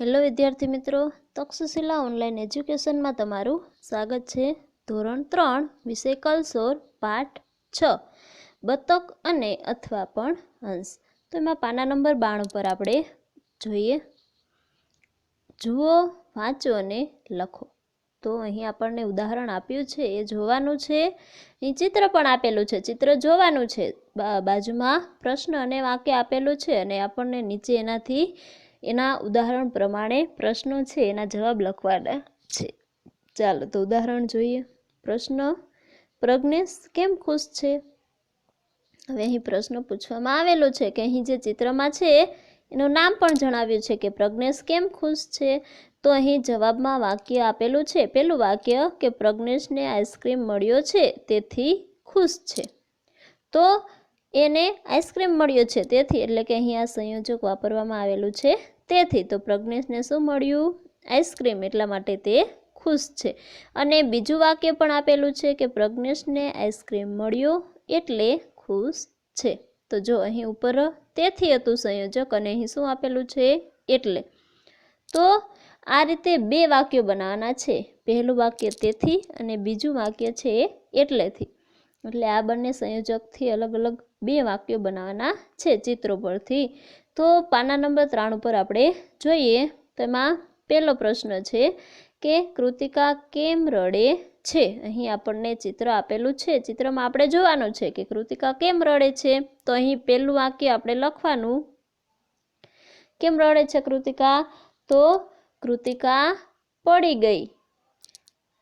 Hello વિદ્યાર્થી મિત્રો, Takshashila online એજ્યુકેશનમાં તમારું સ્વાગત છે. ધોરણ ત્રણ વિષય કલસોર પાઠ છ, બતક અને અથવા પણ હંસ તો એમાં પાના નંબર બાણું પર આપણે જોઈએ. જુઓ, વાંચો અને લખો. તો અહીં આપણને ઉદાહરણ આપ્યું છે, એ જોવાનું છે. અહીં ચિત્ર પણ આપેલું છે, ચિત્ર જોવાનું છે. બાજુમાં પ્રશ્ન અને વાક્ય આપેલું છે અને આપણને નીચે એનાથી એના ઉદાહરણ પ્રમાણે પ્રશ્નો છે, એના જવાબ લખવાના છે. ચાલો તો ઉદાહરણ જોઈએ. પ્રશ્ન પ્રજ્ઞેશ કેમ ખુશ છે? હવે અહીં પ્રશ્ન પૂછવામાં આવેલો છે કે અહીં જે ચિત્રમાં છે, એનું નામ પણ જણાવ્યું છે કે પ્રજ્ઞેશ કેમ ખુશ છે? તો અહીં જવાબમાં વાક્ય આપેલું છે. પેલું વાક્ય કે પ્રજ્ઞેશને આઈસ્ક્રીમ મળ્યો છે, તેથી ખુશ છે. તો એને આઈસ્ક્રીમ મળ્યો છે, તેથી એટલે કે અહીં આ સંયોજક વાપરવામાં આવેલું છે તેથી તો પ્રજ્ઞેશને શું મળ્યું? આઈસ્ક્રીમ એટલા માટે તે ખુશ છે. અને બીજું વાક્ય પણ આપેલું છે કે પ્રજ્ઞેશને આઈસ્ક્રીમ મળ્યો એટલે ખુશ છે. તો જો અહીં ઉપર તેથી હતું સંયોજક અને અહીં શું આપેલું છે? એટલે. તો આ રીતે બે વાક્યો બનાવવાના છે. પહેલું વાક્ય તેથી અને બીજું વાક્ય છે એટલેથી. એટલે આ બંને સંયોજકથી અલગ અલગ બે વાક્યો બનાવવાના છે ચિત્રો પરથી. તો પાના નંબર ત્રણ ઉપર આપણે જોઈએ તો એમાં પહેલો પ્રશ્ન છે કે કૃતિકા કેમ રડે છે? અહીં આપણને ચિત્ર આપેલું છે. ચિત્રમાં આપણે જોવાનું છે કે કૃતિકા કેમ રડે છે? તો અહીં પહેલું વાક્ય આપણે લખવાનું. કેમ રડે છે કૃતિકા? તો કૃતિકા પડી ગઈ.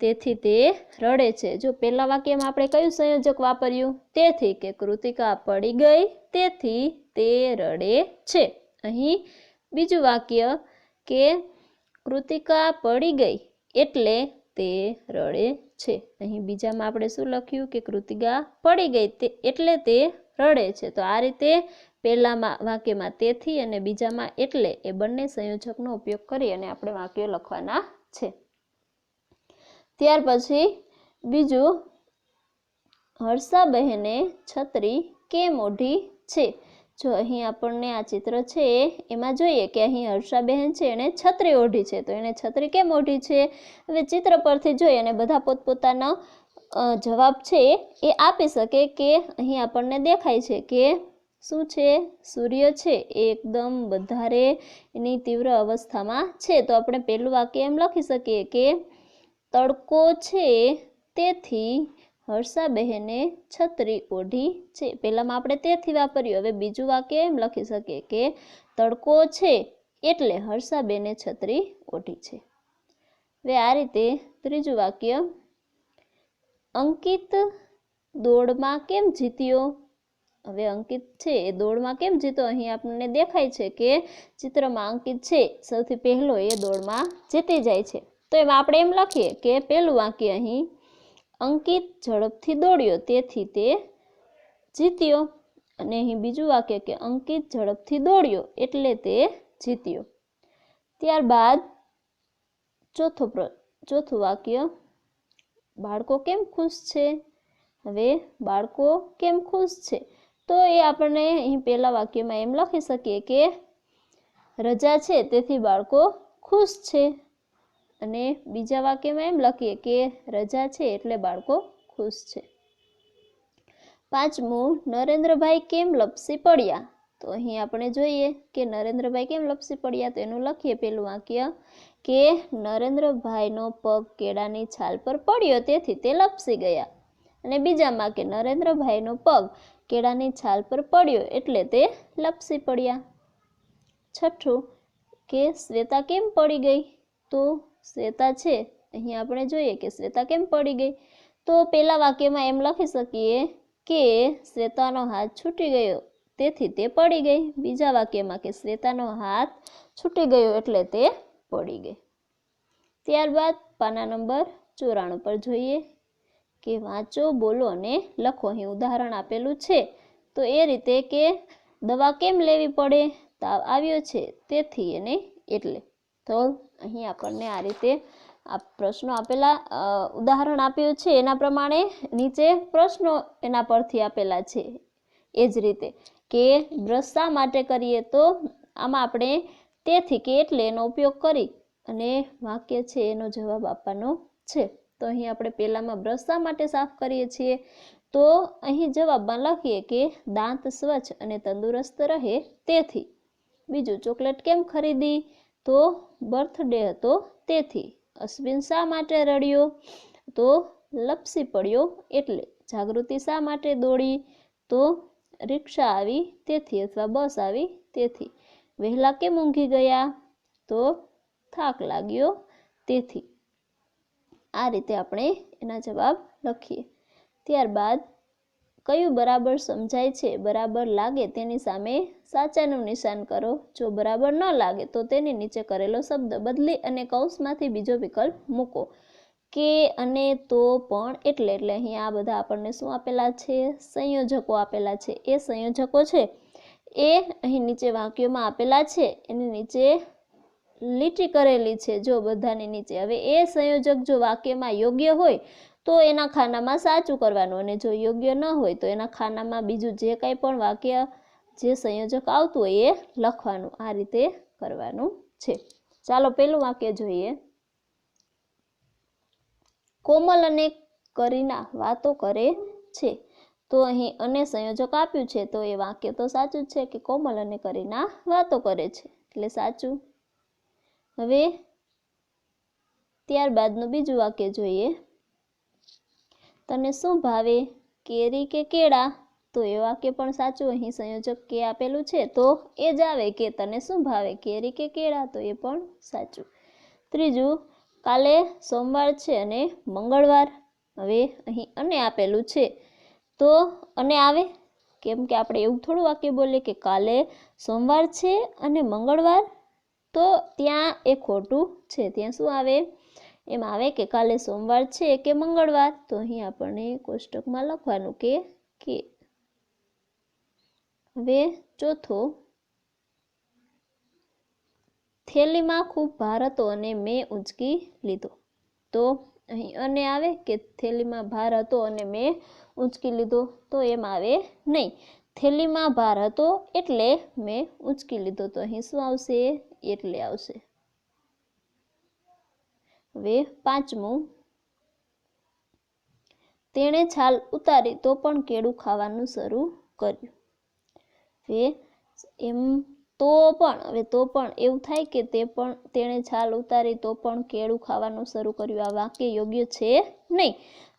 તેથી તે રડે છે. જો પહેલા વાક્યમાં આપણે કયું સંયોજક વાપર્યું? તેથી કે કૃતિકા પડી ગઈ, તેથી તે રડે છે. અહીં બીજું વાક્ય કે કૃતિકા પડી ગઈ, એટલે તે રડે છે. અહીં બીજામાં આપણે શું લખ્યું? કે કૃતિકા પડી ગઈ, તે એટલે તે રડે છે. તો આ રીતે પહેલામાં વાક્યમાં તેથી અને બીજામાં એટલે એ બંને સંયોજકનો ઉપયોગ કરી અને આપણે વાક્યો લખવાના છે. ત્યાર પછી બીજું હર્ષાબહેને છત્રી કેમ ઓઢી છે? જો અહીં આપણને આ ચિત્ર છે, એમાં જોઈએ કે અહીં હર્ષાબહેન છે, એણે છત્રી ઓઢી છે. તો એણે છત્રી કેમ ઓઢી છે? હવે ચિત્ર પરથી જોઈ અને બધા પોતપોતાનો જવાબ છે એ આપી શકે કે અહીં આપણને દેખાય છે કે શું છે? સૂર્ય છે એ એકદમ વધારે એની તીવ્ર અવસ્થામાં છે. તો આપણે પહેલું વાક્ય એમ લખી શકીએ કે તડકો છે, તેથી હર્ષાબહેને છત્રી ઓઢી છે. પહેલાંમાં આપણે તેથી વાપર્યું, હવે બીજું વાક્ય એમ લખી શકીએ કે તડકો છે, એટલે હર્ષાબેને છત્રી ઓઢી છે. હવે આ રીતે ત્રીજું વાક્ય, અંકિત દોડમાં કેમ જીત્યો? હવે અંકિત છે, એ દોડમાં કેમ જીતો? અહીં આપણને દેખાય છે કે ચિત્રમાં અંકિત છે, સૌથી પહેલો એ દોડમાં જીતી જાય છે. તો એમાં આપણે એમ લખીએ કે પહેલું વાક્ય અહીં, અંકિત ઝડપથી દોડ્યો, તેથી તે જીત્યો. અને અહીં બીજું વાક્ય કે, અંકિત ઝડપથી દોડ્યો, એટલે તે જીત્યો. ત્યારબાદ ચોથો ચોથું વાક્ય, બાળકો કેમ ખુશ છે? હવે, બાળકો કેમ ખુશ છે? તો એ આપણને અહીં પહેલા વાક્યમાં એમ લખી શકીએ કે, રજા છે, તેથી બાળકો ખુશ છે. અને બીજા વાક્યમાં એમ લખીએ કે રજા છે એટલે બાળકો ખુશ છે. પાંચમું, નરેન્દ્રભાઈ કેમ લપસી પડ્યા? તો અહીં આપણે જોઈએ કે નરેન્દ્રભાઈ કેમ લપસી પડ્યા તો એનું લખીએ પેલું વાક્ય કે નરેન્દ્રભાઈનો પગ કેળાની છાલ પર પડ્યો તેથી તે લપસી ગયા. અને બીજામાં કે નરેન્દ્રભાઈનો પગ કેળાની છાલ પર પડ્યો એટલે તે લપસી પડ્યા. છઠ્ઠું, કે શ્વેતા કેમ પડી ગઈ? તો શ્વેતા છે? અહીં આપણે જોઈએ કે શ્વેતા કેમ પડી ગઈ? તો પહેલા વાક્યમાં એમ લખી શકીએ કે શ્વેતાનો હાથ છૂટી ગયો, તેથી તે પડી ગઈ. બીજા વાક્યમાં કે શ્વેતાનો હાથ છૂટી ગયો એટલે તે પડી ગઈ. ત્યારબાદ પાના નંબર ચોરાણું પર જોઈએ કે વાંચો, બોલો અને લખો. અહીં ઉદાહરણ આપેલું છે. તો એ રીતે કે દવા કેમ લેવી પડે? તાવ આવ્યો છે, તેથી અને એટલે. તો અહીં આપણને આ રીતે આ પ્રશ્નો આપેલા ઉદાહરણ આપ્યું છે. એના પ્રમાણે નીચે પ્રશ્નો એના પરથી આપેલા છે. એ જ રીતે, કે બ્રશ શા માટે કરીએ? તો આમાં આપણે તેથી કે એટલે એનો ઉપયોગ કરી અને વાક્ય છે એનો જવાબ આપવાનો છે. તો અહીં આપણે પહેલામાં બ્રશ શા માટે સાફ કરીએ છીએ? તો અહીં જવાબમાં લખીએ કે દાંત સ્વચ્છ અને તંદુરસ્ત રહે તેથી. બીજું, ચોકલેટ કેમ ખરીદી? તો બર્થડે હતો તેથી. અશ્વિન શા માટે રડ્યો? તો લપસી પડ્યો એટલે. જાગૃતિ શા માટે દોડી? તો રિક્ષા આવી તેથી અથવા બસ આવી તેથી. વહેલા કેમ ઊંઘી ગયા? તો થાક લાગ્યો તેથી. આ રીતે આપણે એના જવાબ લખીએ. ત્યારબાદ કયું બરાબર સમજાય છે, બરાબર લાગે તેની સામે સાચાનું નિશાન કરો. જો બરાબર ન લાગે તો તેની નીચે કરેલો શબ્દ બદલી અને કૌંસમાંથી બીજો વિકલ્પ મૂકો. કે, અને, તો, પણ એટલે એટલે અહીં આ બધા આપણને શું આપેલા છે? સંયોજકો આપેલા છે. એ સંયોજકો છે. એ અહીં નીચે વાક્યોમાં આપેલા છે. એની નીચે લીટી કરેલી છે જો બધાની નીચે. હવે એ સંયોજક જો વાક્યમાં યોગ્ય હોય તો એના ખાનામાં સાચું કરવાનું અને જો યોગ્ય ન હોય તો એના ખાનામાં બીજું જે કંઈ પણ વાક્ય, જે સંયોજક આવતું હોય એ લખવાનું, આ રીતે કરવાનું છે. ચાલો પેલું વાક્ય જોઈએ. કોમલ અને કરીના વાતો કરે છે. તો અહીં અને સંયોજક આપ્યું છે, તો એ વાક્ય તો સાચું છે કે કોમલ અને કરીના વાતો કરે છે. એટલે સાચું. હવે ત્યારબાદનું બીજું વાક્ય જોઈએ. તને શું ભાવે? કેરી કે કેળા? તો એ વાક્ય પણ સાચું, અહીં સંયોજક કે આપેલું છે, તો એ જ આવે કે તને શું ભાવે? કેરી કે કેળા? તો એ પણ સાચું. ત્રીજું, કાલે સોમવાર છે અને મંગળવાર. હવે અહીં અને આપેલું છે. તો અને આવે? કેમ કે આપણે એવું થોડું વાક્ય બોલીએ કે કાલે સોમવાર છે અને મંગળવાર, તો ત્યાં એ ખોટું છે. ત્યાં શું આવે? એમ આવે કે કાલે સોમવાર છે કે મંગળવાર? તો અહીં આપણને કોષ્ટકમાં લખવાનું કે કે. હવે ચોથો. થેલીમાં ખૂબ ભાર હતો અને મેં ઉંચકી લીધો. તો અહીં અને આવે કે થેલીમાં ભાર હતો અને મેં ઉંચકી લીધો. તો એમ આવે નહીં. થેલીમાં ભાર હતો એટલે મેં ઉંચકી લીધો. તો અહીં શું આવશે? એટલે આવશે. હવે પાંચમું. તેણે છાલ ઉતારી તો પણ કેળું ખાવાનું શરૂ કર્યું. હવે એમ તો પણ, હવે તો પણ એવું થાય કે તે પણ, તેણે છાલ ઉતારી તો પણ કેળું ખાવાનું શરૂ કર્યું. આ વાક્ય યોગ્ય છે નહીં.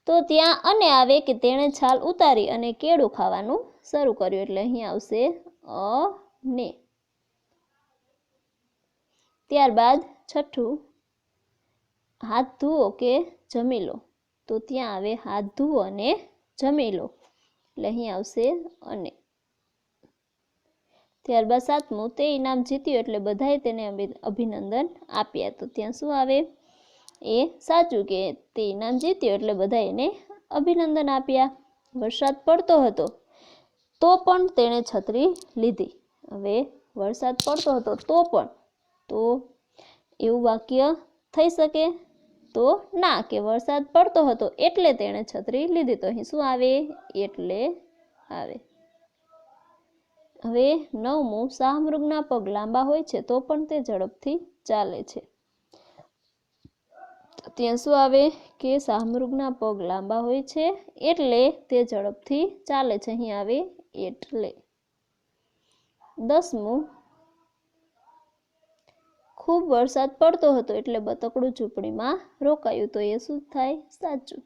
તો ત્યાં અને આવે કે તેણે છાલ ઉતારી અને કેળું ખાવાનું શરૂ કર્યું. એટલે અહીં આવશે અ, ને. ત્યારબાદ છઠ્ઠું. હાથ ધુઓ કે જમી લો. તો ત્યાં આવે, હાથ ધુઓ અને જમી લો. એટલે અહીં આવશે અને. ત્યારબાદ સાતમું, તે ઇનામ જીત્યું એટલે બધાએ તેને અભિનંદન આપ્યા. તો ત્યાં શું આવે? એ સાચું કે તે ઇનામ જીત્યું એટલે બધા એને અભિનંદન આપ્યા. વરસાદ પડતો હતો, તો પણ તેણે છત્રી લીધી. હવે વરસાદ પડતો હતો, તો પણ. તો એવું વાક્ય થઈ શકે? તો ના કે વરસાદ પડતો હતો એટલે તેણે છત્રી લીધી. તો અહીં શું આવે? એટલે આવે. હવે નવમું શાહમૃગના પગ લાંબા હોય છે તો પણ તે ઝડપથી ચાલે છે. ત્યાં શું આવે? કે શાહમૃગના પગ લાંબા હોય છે એટલે તે ઝડપથી ચાલે છે. અહીં આવે એટલે. દસમું ખૂબ વરસાદ પડતો હતો એટલે બતકડું ઝૂંપડીમાં રોકાયું તો એ શું થાય? સાચું.